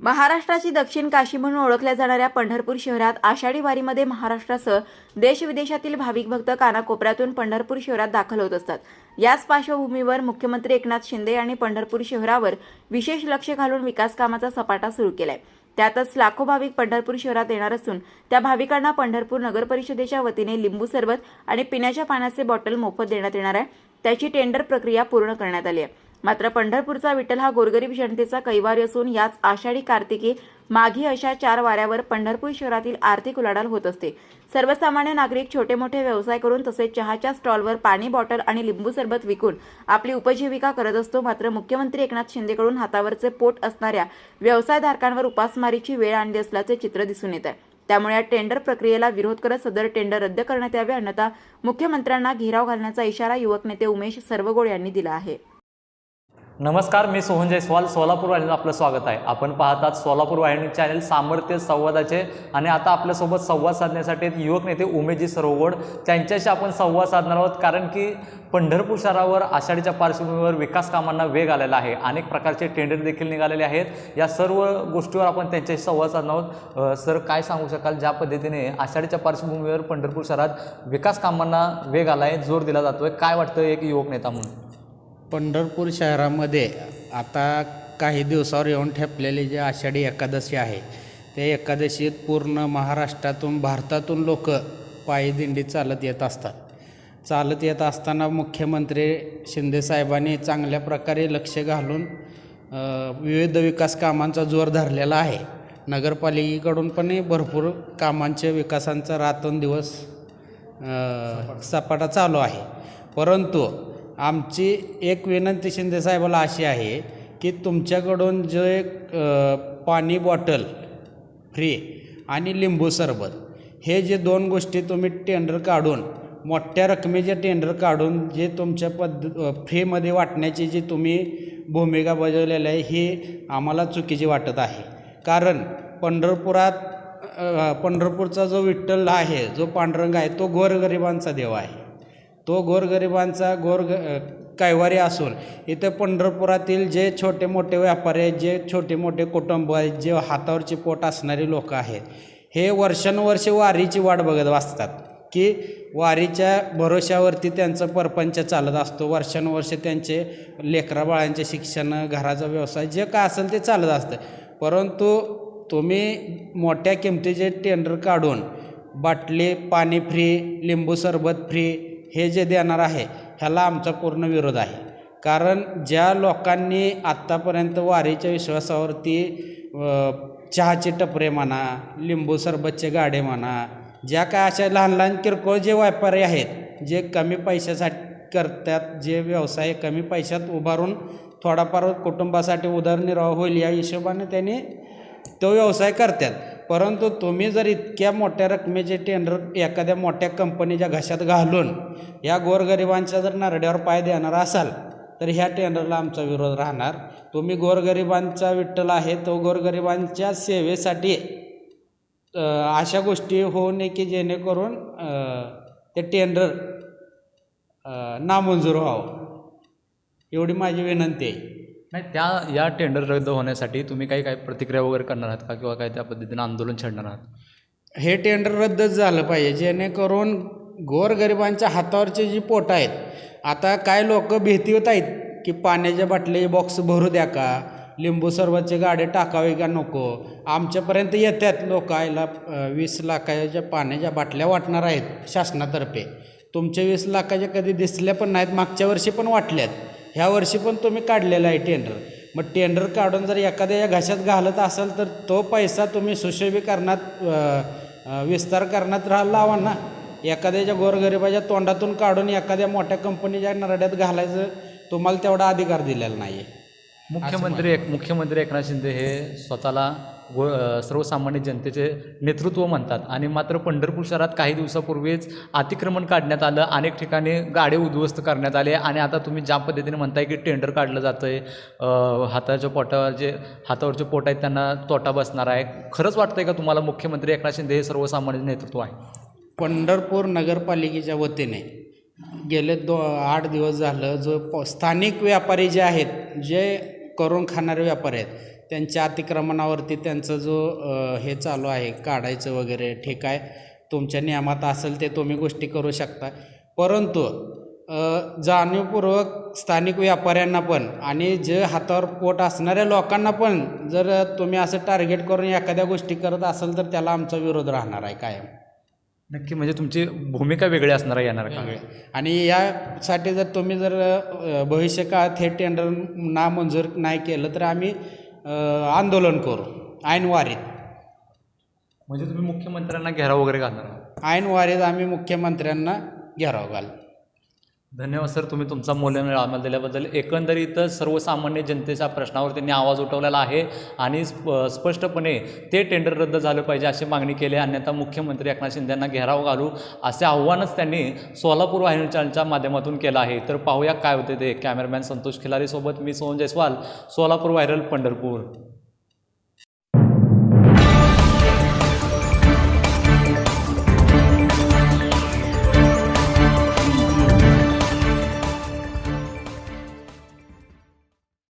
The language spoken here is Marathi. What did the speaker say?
महाराष्ट्राची दक्षिण काशी म्हणून ओळखल्या जाणाऱ्या पंढरपूर शहरात आषाढी वारीमध्ये महाराष्ट्रासह देशविदेशातील भाविक भक्त कानाकोपऱ्यातून पंढरपूर शहरात दाखल होत असतात. याच पार्श्वभूमीवर मुख्यमंत्री एकनाथ शिंदे यांनी पंढरपूर शहरावर विशेष लक्ष घालून विकास कामाचा सपाटा सुरू केलाय. त्यातच लाखो भाविक पंढरपूर शहरात येणार असून त्या भाविकांना पंढरपूर नगर परिषदेच्या वतीने लिंबू सरबत आणि पिण्याच्या पाण्याचे बॉटल मोफत देण्यात येणार आहे. त्याची टेंडर प्रक्रिया पूर्ण करण्यात आली आहे. मात्र पंढरपूरचा विठ्ठल हा गोरगरीब जनतेचा कैवारी असून याच आषाढी कार्तिकी माघी अशा चार वाऱ्यावर पंढरपूर शहरातील आर्थिक उलाढाल होत असते. सर्वसामान्य नागरिक छोटे मोठे व्यवसाय करून तसेच चहाच्या स्टॉलवर पाणी बॉटल आणि लिंबू सरबत विकून आपली उपजीविका करत असतो. मात्र मुख्यमंत्री एकनाथ शिंदेकडून हातावरचे पोट असणाऱ्या व्यवसायधारकांवर उपासमारीची वेळ आणली असल्याचे चित्र दिसून येत आहे. त्यामुळे या टेंडर प्रक्रियेला विरोध करत सदर टेंडर रद्द करण्यात यावे अन्यथा मुख्यमंत्र्यांना घेराव घालण्याचा इशारा युवक नेते उमेश सर्वगोळ यांनी दिला आहे. नमस्कार मी सोहन जयस्वाल सोलापूर वाहिनीचं आपलं स्वागत आहे. आपण पाहतात सोलापूर वाहिनी चॅनल सामर्थ्य संवादाचे आणि आता आपल्यासोबत संवाद साधण्यासाठी युवक नेते उमेजी सरोवड त्यांच्याशी आपण संवाद साधणार आहोत कारण की पंढरपूर शहरावर आषाढीच्या पार्श्वभूमीवर विकास कामांना वेग आलेला आहे. अनेक प्रकारचे टेंडर देखील निघालेले आहेत. या सर्व गोष्टीवर आपण त्यांच्याशी संवाद साधणार आहोत. सर काय सांगू शकाल? ज्या पद्धतीने आषाढीच्या पार्श्वभूमीवर पंढरपूर शहरात विकास कामांना वेग आला आहे जोर दिला जातो आहे काय वाटतं एक युवक नेता म्हणून? पंढरपूर शहरामध्ये आता काही दिवसावर येऊन ठेपलेली जी आषाढी एकादशी आहे त्या एकादशीत पूर्ण महाराष्ट्रातून भारतातून लोक पायी दिंडी चालत येत असतात. चालत येत असताना मुख्यमंत्री शिंदेसाहेबांनी चांगल्या प्रकारे लक्ष घालून विविध विकास कामांचा जोर धरलेला आहे. नगरपालिकेकडून पण भरपूर कामांचे विकासांचा रात्रंदिवस सपाटा चालू आहे. परंतु आमची एक विनंती शिंदेसाहेबाला अशी आहे की तुमच्याकडून जे पाणी बॉटल फ्री आणि लिंबू सरबत हे जे दोन गोष्टी तुम्ही टेंडर काढून मोठ्या रकमेचे टेंडर काढून जे तुमच्या पद्ध फ्रीमध्ये वाटण्याची जी तुम्ही भूमिका बजावलेली आहे ही आम्हाला चुकीची वाटत आहे. कारण पंढरपुरात पंढरपूरचा जो विठ्ठल आहे जो पांडुरंग आहे तो गोरगरिबांचा देव आहे. तो गोरगरिबांचा गोर कैवारी असून इथं पंढरपुरातील जे छोटे मोठे व्यापारी आहेत जे छोटे मोठे कुटुंब आहेत जे हातावरचे पोट असणारे लोक आहेत हे वर्षानुवर्षे वारीची वाट बघत असतात की वारीच्या भरोश्यावरती त्यांचं परपंच चालत असतो. वर्षानुवर्ष त्यांचे लेकरा बाळांचे शिक्षण घराचा व्यवसाय जे काय असेल ते चालत असतं. परंतु तुम्ही मोठ्या किमतीचे टेंडर काढून बाटली पाणी फ्री लिंबू सरबत फ्री हे जे देणार आहे ह्याला आमचा पूर्ण विरोध आहे. कारण ज्या लोकांनी आत्तापर्यंत वारीच्या विश्वासावरती चहाचे टपरे म्हणा लिंबू सरबतचे गाडे म्हणा ज्या काय अशा लहान लहान किरकोळ जे व्यापारी आहेत जे कमी पैशासाठी करतात जे व्यवसाय कमी पैशात उभारून थोडाफार कुटुंबासाठी उदरनिर्वाह होईल या हिशोबाने त्यांनी तो व्यवसाय करतात. परंतु तुम्ही जर इतक्या मोठ्या रकमेचे टेंडर एखाद्या मोठ्या कंपनीच्या घशात घालून या गोरगरिबांच्या जर नारड्यावर पाय देणार असाल तर ह्या टेंडरला आमचा विरोध राहणार. तुम्ही गोरगरिबांचा विठ्ठल आहे तो गोरगरिबांच्या सेवेसाठी अशा गोष्टी होऊ नये की जेणेकरून ते टेंडर नामंजूर व्हावं. एवढी माझी विनंती आहे. नाही त्या या टेंडर रद्द होण्यासाठी तुम्ही काही काही प्रतिक्रिया वगैरे करणार आहात का? किंवा काय त्या पद्धतीनं आंदोलन छेडणार आहात? हे टेंडर रद्दच झालं पाहिजे जेणेकरून गोरगरिबांच्या हातावरचे जी पोट आहेत आता काय लोक भीती होत आहेत की पाण्याच्या बाटली बॉक्स भरू द्या का? लिंबू सरबतचे गाडे टाकावे का नको? आमच्यापर्यंत येतात लोक आयला वीस लाखाच्या पाण्याच्या बाटल्या वाटणार आहेत शासनातर्फे. तुमच्या वीस लाखाच्या कधी दिसल्या पण नाहीत मागच्या वर्षी पण वाटल्यात. ह्या वर्षी पण तुम्ही काढलेला आहे टेंडर मग टेंडर काढून जर एखाद्या या घशात घालत असाल तर तो पैसा तुम्ही सुशोभीकरणात विस्तार करण्यात राहा लावा ना. एखाद्याच्या गोरगरिबाच्या तोंडातून काढून एखाद्या मोठ्या कंपनीच्या नरड्यात घालायचं तुम्हाला तेवढा अधिकार दिलेला नाही आहे मुख्यमंत्री एक मुख्यमंत्री एकनाथ शिंदे हे स्वतःला गो सर्वसामान्य जनतेचे नेतृत्व म्हणतात. आणि मात्र पंढरपूर शहरात काही दिवसापूर्वीच अतिक्रमण काढण्यात आलं. अनेक ठिकाणी गाडे उद्ध्वस्त करण्यात आले. आणि आता तुम्ही ज्या पद्धतीने म्हणताय की टेंडर काढलं जातं आहे हाताच्या पोटावर जे हातावरचे पोट आहेत त्यांना तोटा बसणार आहे. खरंच वाटतंय का तुम्हाला मुख्यमंत्री एकनाथ शिंदे हे सर्वसामान्य नेतृत्व आहे? पंढरपूर नगरपालिकेच्या वतीने गेले दो आठ दिवस झालं जो प स्थानिक व्यापारी जे आहेत जे करून खाणारे व्यापारी आहेत. त्यांच्या अतिक्रमणावरती त्यांचा जो हे चालू आहे काढायचं वगैरे ठीक आहे. तुमच्या नियमात असेल ते तुम्ही गोष्टी करू शकता. परंतु जाणीवपूर्वक स्थानिक व्यापाऱ्यांना पण आणि जे हातावर पोट असणाऱ्या लोकांना पण जर तुम्ही असं टार्गेट करून एखाद्या गोष्टी करत असाल तर त्याला आमचा विरोध राहणार आहे कायम. नक्की म्हणजे तुमची भूमिका वेगळी असणार आहे येणार का? आणि यासाठी जर तुम्ही जर अ, भविष्य काळात हे टेंडर नामंजूर नाही केलं तर आम्ही आंदोलन करू. ऐनवारीत म्हणजे तुम्ही मुख्यमंत्र्यांना घेराव वगैरे घालणार. ऐनवारीत आम्ही मुख्यमंत्र्यांना घेराव घाल. धन्यवाद सर. तुम्ही तुमचा मूल्यवान वेळ आम्हाला दिल्याबद्दल. एकंदरीत सर्वसामान्य जनतेच्या प्रश्नावर त्यांनी आवाज उठवलेला आहे आणि स्प स्पष्टपणे ते टेंडर रद्द झालं पाहिजे अशी मागणी केली आहे. अन्यथा मुख्यमंत्री एकनाथ शिंदे यांना घेराव घालू असे आव्हानच त्यांनी सोलापूर वाहिनी चॅनलच्या माध्यमातून केलं आहे. तर पाहूया काय होते ते. कॅमेरामॅन संतोष खिलारीसोबत मी सोहन जयस्वाल सोलापूर व्हायरल पंढरपूर.